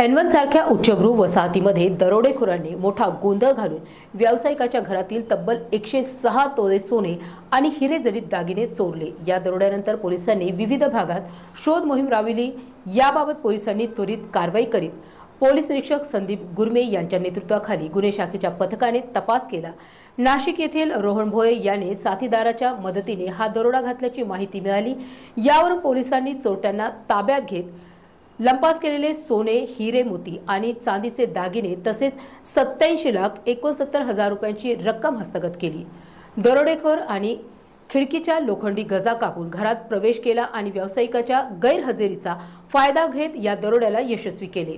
Anyone सारख्या उच्चभ्रू वसाहतीमध्ये दरोडेखोरांनी मोठा गोंधळ घालून व्यावसायिकाच्या घरातील तब्बल एकशे सहा तोळे सोने आणि हिरे जडीत दागिने चोरले. या दरोड्यानंतर पोलिसांनी विविध भागात शोध मोहीम राबविली. याबाबत पोलिसांनी त्वरित कारवाई करीत पोलीस निरीक्षक संदीप गुरमे यांच्या नेतृत्वाखाली गुन्हे शाखेच्या पथकाने तपास केला. नाशिक येथील रोहन भोये याने साथीदाराच्या मदतीने हा दरोडा घातल्याची माहिती मिळाली. यावरून पोलिसांनी चोरट्यांना ताब्यात घेत लंपास केलेले सोने हिरे मोती आणि चांदीचे दागिने तसेच सत्याऐंशी लाख एकोणसत्तर हजार रुपयांची रक्कम हस्तगत केली. दरोडेखोर आणि खिडकीच्या लोखंडी गजा कापून घरात प्रवेश केला आणि व्यावसायिकाच्या गैरहजेरीचा फायदा घेत या दरोड्याला यशस्वी केले.